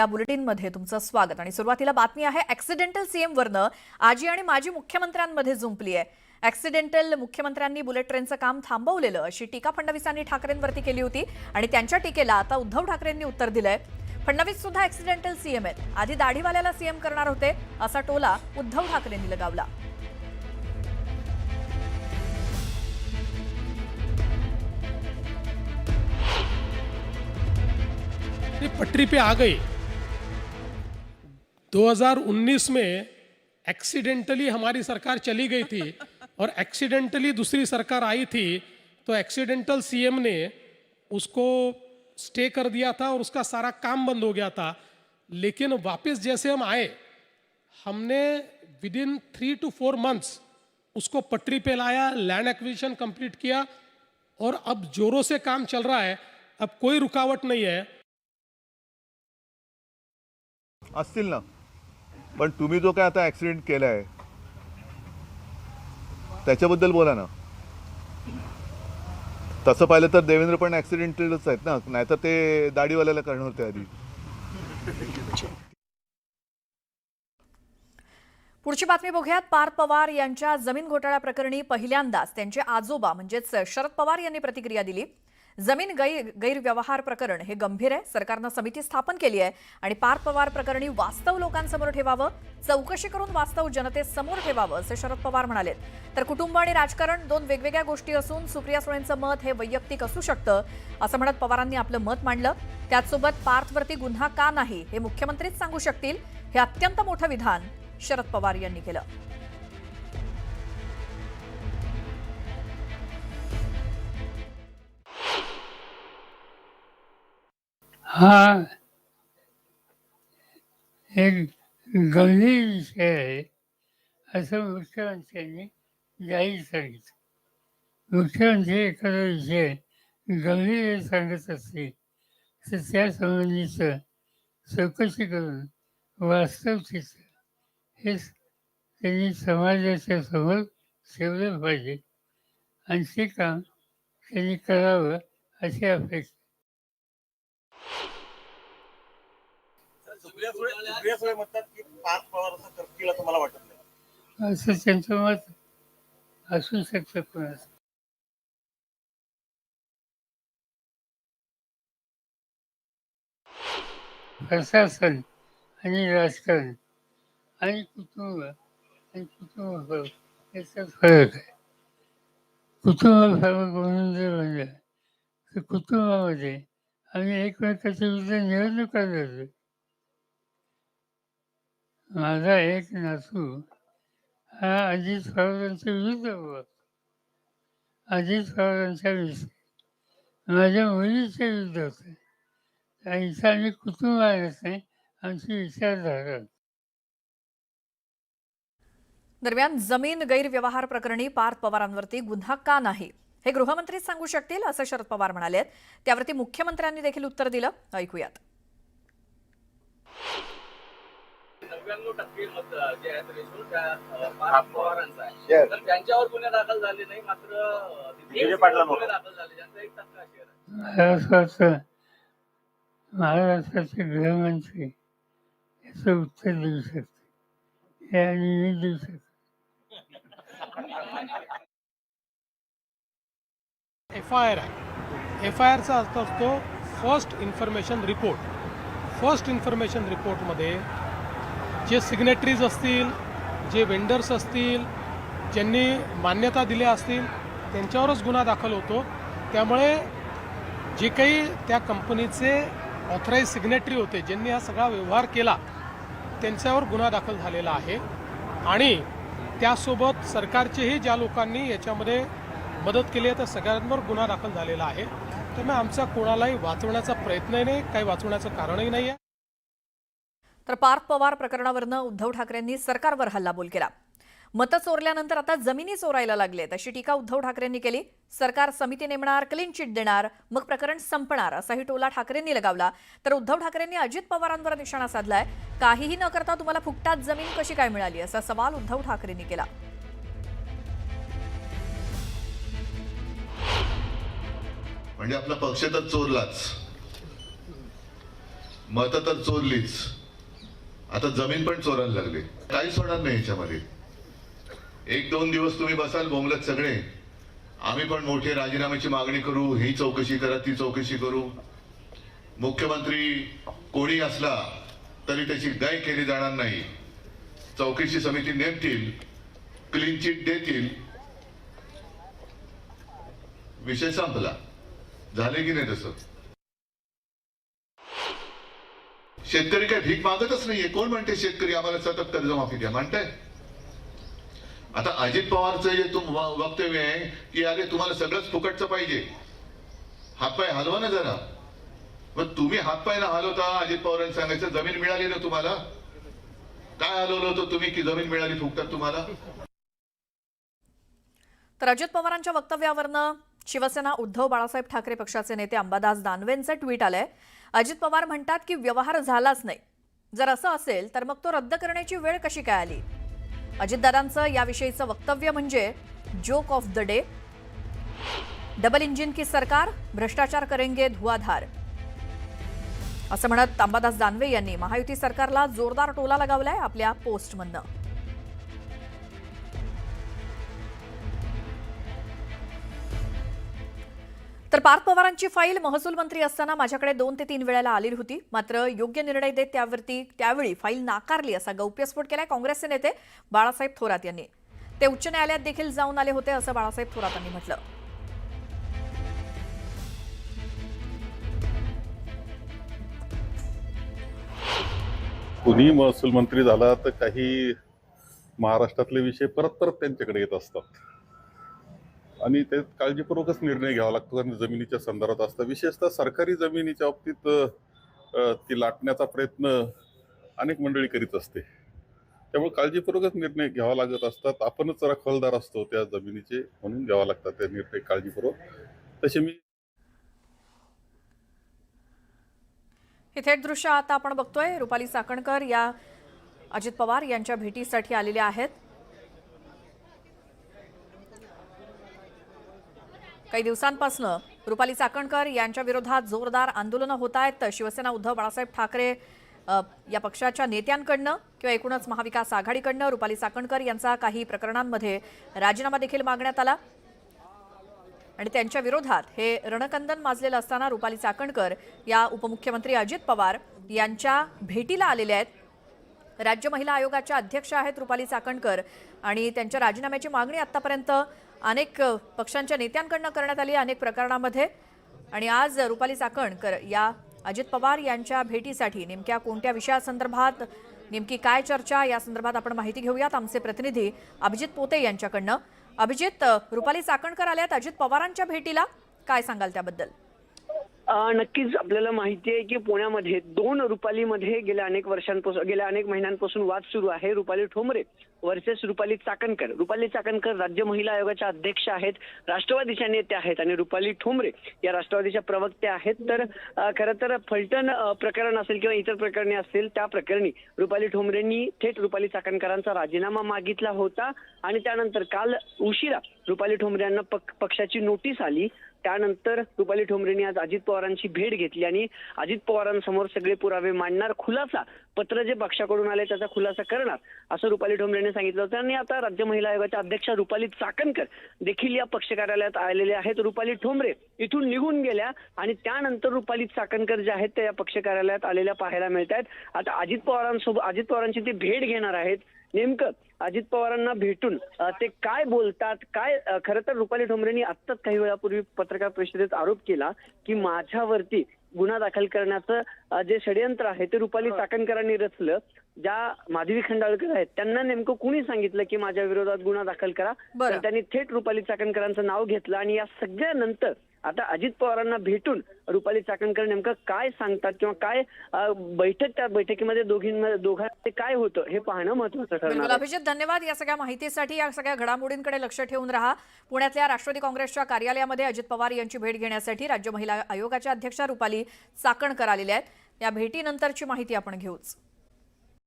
या बुलेटिनमध्ये तुमचं स्वागत. आणि सुरुवातीला बातमी आहे ऍक्सिडेंटल सीएम वरनं आजी आणि माजी मुख्यमंत्र्यांमध्ये जुंपली आहे. ऍक्सिडेंटल मुख्यमंत्र्यांनी बुलेट ट्रेनचं काम थांबवलेलं अशी टीका फडणवीसांनी ठाकरेंवरती केली होती आणि त्यांच्या टीकेला आता उद्धव ठाकरेंनी उत्तर दिलंय. फडणवीस सुद्धा ऍक्सिडेंटल सीएम आहेत. आधी दाढीवाल्याला सीएम करणार होते असा टोला उद्धव ठाकरेंनी लगावला. पटरी पे आ गई. 2019 में एक्सीडेंटली हमारी सरकार चली गई थी और एक्सीडेंटली दूसरी सरकार आई थी तो एक्सीडेंटल सीएम ने उसको स्टे कर दिया था और उसका सारा काम बंद हो गया था। लेकिन वापस जैसे हम आए हमने with in three two four months उसको पटरी पे लाया लैंड एक्विजिशन कंप्लीट किया और अब जोरों से काम चल रहा है अब कोई रुकावट नहीं है। असतील ना। पण तुम्ही जो काय आता ॲक्सिडेंट केला आहे त्याच्याबद्दल बोला ना. तसं पाहिलं तर देवेंद्र पण ॲक्सिडेंटलच आहेत ना. नाहीतर ते दाढीवाल्याला करणार होते आधी. पुढची बातमी बघूयात. पार्थ पवार यांच्या जमीन घोटाळ्या प्रकरणी पहिल्यांदाच त्यांचे आजोबा म्हणजेच शरद पवार यांनी प्रतिक्रिया दिली. जमीन गैर गैरव्यवहार प्रकरण हे गंभीर आहे. सरकारनं समिती स्थापन केली आहे आणि पार्थ पवार प्रकरणी वास्तव लोकांसमोर ठेवावं चौकशी करून वास्तव जनतेसमोर ठेवावं असे शरद पवार म्हणाले तर कुटुंब आणि राजकारण दोन वेगवेगळ्या गोष्टी असून सुप्रिया सुळेंचं मत हे वैयक्तिक असू शकतं असं म्हणत पवारांनी आपलं मत मांडलं. त्याचसोबत पार्थवरती गुन्हा का नाही हे मुख्यमंत्रीच सांगू शकतील हे अत्यंत मोठं विधान शरद पवार यांनी केलं. हा. एक गंभीर विषय आहे. असं मुख्यमंत्र्यांनी जाहीर सांगितलं. मुख्यमंत्री एखादा विषय गंभीर सांगत असतील तर त्यासंबंधीचं चौकशी करून वास्तव तिचं हे त्यांनी समाजाच्या समोर ठेवलं पाहिजे. आणि ते काम त्यांनी करावं अशी अपेक्षा सुप्रिया सुळे सुप्रिया सुळे म्हणतात की पाच पवार असं त्यांचं मत असू शकतं कोणाचं. प्रशासन आणि राजकारण आणि कुटुंब आणि कुटुंब याचा फरक आहे. कुटुंब फरक म्हणून जर म्हणलं तर कुटुंबामध्ये आम्ही एकमेकाच्या विरुद्ध निवडणुका लढलो माझा एक नातू हा अजित पवारांच्या विरुद्ध होता. अजित पवारांच्या विषयी माझ्या मुलीचे विरुद्ध होते. इथं आम्ही कुटुंब आणत नाही आमची विचारधारा दरम्यान जमीन गैरव्यवहार प्रकरणी पार्थ पवारांवरती गुन्हा का नाही हे गृहमंत्रीच सांगू शकतील असं शरद पवार म्हणाले त्यावरती मुख्यमंत्र्यांनी देखील उत्तर दिलं. ऐकूयात. नव्याण्णव टक्के मत जे आहेत रेशो त्या पवारांचा आहे. तर त्यांच्यावर गुन्हे दाखल झाले नाही मात्र विजय पाटलांवर. गुन्हे दाखल झाले त्यांचा एक टक्का आहे. महाराष्ट्राचे गृहमंत्री याचं उत्तर देऊ शकते. हे आणि मी देऊ शकतो. एफ आय आर आहे. एफ आय आरचा अर्थ असतो first information report first information रिपोर्टमध्ये जे सिग्नेटरीज असतील जे वेंडर्स असतील ज्यांनी मान्यता दिल्या असतील त्यांच्यावरच गुन्हा दाखल होतो. त्यामुळे जे काही त्या कंपनीचे ऑथराईज सिग्नेटरी होते ज्यांनी हा सगळा व्यवहार केला त्यांच्यावर गुन्हा दाखल झालेला आहे. आणि त्यासोबत सरकारचेही ज्या लोकांनी याच्यामध्ये मदत केली आहे त्या सगळ्यांवर गुन्हा दाखल झालेला आहे. त्यामुळे आमचा कोणालाही वाचवण्याचा प्रयत्नही नाही काही वाचवण्याचं कारणही नाही आहे तर पार्थ पवार प्रकरणावरनं उद्धव ठाकरेंनी सरकारवर हल्लाबोल केला. मतं चोरल्यानंतर आता जमिनी चोरायला लागलेत. अशी टीका उद्धव ठाकरेंनी केली. सरकार समिती नेमणार क्लीन चिट देणार मग प्रकरण संपणार असाही टोला ठाकरेंनी लगावला. तर उद्धव ठाकरेंनी अजित पवारांवर निशाणा साधलाय. काहीही न करता तुम्हाला फुकटात जमीन कशी काय मिळाली असा सवाल उद्धव ठाकरेंनी केला. म्हणजे आपला पक्ष तर चोरलाच. मत तर चोरलीच. आता जमीन पण चोरायला लागली. काहीच होणार नाही याच्यामध्ये. एक दोन दिवस तुम्ही बसाल बोंगलत सगळे. आम्ही पण मोठे राजीनाम्याची मागणी करू ही चौकशी करा ती चौकशी करू. मुख्यमंत्री कोणी असला तरी त्याची गाय केली जाणार नाही. चौकशी समिती नेमतील क्लीन चिट देतील. विषय संपला. झाले की नाही तसं? शेतकरी काय भीक मागतच नाहीये. कोण म्हणते शेतकरी आम्हाला सतत कर्जमाफी द्या? म्हणताय. आता अजित पवारचं जे तुम वक्तव्य आहे की अरे तुम्हाला सगळंच फुकटचं पाहिजे. हातपाय हलवा ना जरा. मग तुम्ही हातपाय ना हलवता अजित पवारांनी सांगायचं जमीन मिळाली ना तुम्हाला? काय हलवलं होतं तुम्ही की जमीन मिळाली फुकटात तुम्हाला? तर अजित पवारांच्या वक्तव्यावरनं शिवसेना उद्धव बाळासाहेब ठाकरे पक्षाचे नेते अंबादास दानवेंचं ट्विट आलंय. अजित पवार म्हणतात की व्यवहार झालाच नाही. जर असं असेल तर मग तो रद्द करण्याची वेळ कशी काय आली? अजितदादांचं याविषयीचं वक्तव्य म्हणजे joke of the day. Double engine की सरकार भ्रष्टाचार करेंगे धुआधार. असं म्हणत अंबादास दानवे यांनी महायुती सरकारला जोरदार टोला लगावलाय आपल्या पोस्टमधनं. तर पार्थ पवारांची फाईल महसूल मंत्री असताना माझ्याकडे दोन ते तीन वेळेला आली होती. मात्र योग्य निर्णय देत त्यावरती त्यावेळी फाईल नाकारली असा गौप्यस्फोट केलाय काँग्रेसचे नेते बाळासाहेब थोरात यांनी. ते उच्च न्यायालयात देखील जाऊन आले होते असं बाळासाहेब थोरात यांनी म्हटलं. कुणी महसूल मंत्री झाला तर काही महाराष्ट्रातले विषय परत परत त्यांच्याकडे येत असतात. आणि ते काळजीपूर्वकच निर्णय घ्यावा लागतो आणि जमिनीच्या संदर्भात असतं. विशेषतः सरकारी जमिनीच्या बाबतीत ती लाटण्याचा प्रयत्न अनेक मंडळी करीत असते. त्यामुळे काळजीपूर्वकच निर्णय घ्यावा लागत असतात. आपणच जरा असतो त्या जमिनीचे म्हणून घ्यावा लागतात ते निर्णय काळजीपूर्वक. तसे मी हे थेट दृश्य आता आपण बघतोय. रुपाली साकणकर या अजित पवार यांच्या भेटीसाठी आलेल्या आहेत. काही दिवसांपासून रुपाली चाकणकर यांच्या विरोधात जोरदार आंदोलनं होत आहेत. शिवसेना उद्धव बाळासाहेब ठाकरे या पक्षाच्या नेत्यांकडनं किंवा एकूणच महाविकास आघाडीकडनं रुपाली चाकणकर यांचा काही प्रकरणांमध्ये राजीनामा देखील मागण्यात आला. आणि त्यांच्या विरोधात हे रणकंदन माजलेलं असताना रुपाली चाकणकर या उपमुख्यमंत्री अजित पवार यांच्या भेटीला आलेल्या आहेत. राज्य महिला आयोगाच्या अध्यक्ष आहेत रुपाली चाकणकर आणि त्यांच्या राजीनाम्याची मागणी आतापर्यंत अनेक पक्षांच्या नेत्यांकडनं करण्यात आली अनेक प्रकरणामध्ये. आणि आज रुपाली चाकणकर या अजित पवार यांच्या भेटीसाठी नेमक्या कोणत्या विषयासंदर्भात नेमकी काय चर्चा या संदर्भात आपण माहिती घेऊयात आमचे प्रतिनिधी अभिजित पोते यांच्याकडनं. अभिजित रुपाली चाकणकर आल्यात अजित पवारांच्या भेटीला. काय सांगाल त्याबद्दल? नक्कीच आपल्याला माहिती आहे की पुण्यामध्ये दोन रुपालीमध्ये गेल्या अनेक वर्षांपासून गेल्या अनेक महिन्यांपासून वाद सुरू आहे. रुपाली ठोंबरे वर्सेस रुपाली चाकणकर. रुपाली चाकणकर राज्य महिला आयोगाच्या अध्यक्ष आहेत राष्ट्रवादीच्या नेत्या आहेत आणि रुपाली ठोंबरे या राष्ट्रवादीच्या प्रवक्त्या आहेत. तर खरं तर फलटण प्रकरण असेल किंवा इतर प्रकरणे असतील त्या प्रकरणी रुपाली ठोंबरेंनी थेट रुपाली चाकणकरांचा राजीनामा मागितला होता आणि त्यानंतर काल उशिरा रुपाली ठोंबरे यांना पक्षाची नोटीस आली त्यानंतर रुपाली ठोंबरेंनी आज अजित पवारांची भेट घेतली आणि अजित पवारांसमोर सगळे पुरावे मांडणार खुलासा पत्र जे पक्षाकडून आले त्याचा खुलासा करणार असं रुपाली ठोंबरेने सांगितलं होतं. आणि आता राज्य महिला आयोगाच्या अध्यक्षा रुपाली चाकणकर देखील या पक्ष कार्यालयात आलेले आहेत. रुपाली ठोंबरे इथून निघून गेल्या आणि त्यानंतर रुपाली चाकणकर जे आहेत त्या या पक्ष कार्यालयात आलेल्या पाहायला मिळत आहेत आता अजित पवारांसोबत अजित पवारांची ते भेट घेणार आहेत. नेमकं अजित पवारांना भेटून ते काय बोलतात काय खरं तर रुपाली ठोंबरेंनी आत्ताच काही वेळापूर्वी पत्रकार परिषदेत आरोप केला की माझ्यावरती गुन्हा दाखल करण्याचं जे षडयंत्र आहे ते रुपाली चाकणकरांनी रचलं. ज्या माधवी खंडाळकर आहेत त्यांना नेमकं कुणी सांगितलं की माझ्या विरोधात गुन्हा दाखल करा. तर त्यांनी थेट रुपाली चाकणकरांचं नाव घेतलं आणि या सगळ्यानंतर आता अजित पवारांना भेटून रुपाली चाकणकर नेमकं काय सांगतात किंवा काय बैठक त्या बैठकीमध्ये दोघींमध्ये दोघांमध्ये काय होतं हे पाहणं महत्वाचं ठरणार आहे. अभिजित धन्यवाद या सगळ्या माहितीसाठी. या सगळ्या घडामोडींकडे लक्ष ठेवून राहा. पुण्यातल्या राष्ट्रवादी काँग्रेसच्या कार्यालयामध्ये अजित पवार यांची भेट घेण्यासाठी राज्य महिला आयोगाच्या अध्यक्षा रुपाली चाकणकर आलेल्या आहेत. या भेटीनंतरची माहिती आपण घेऊच.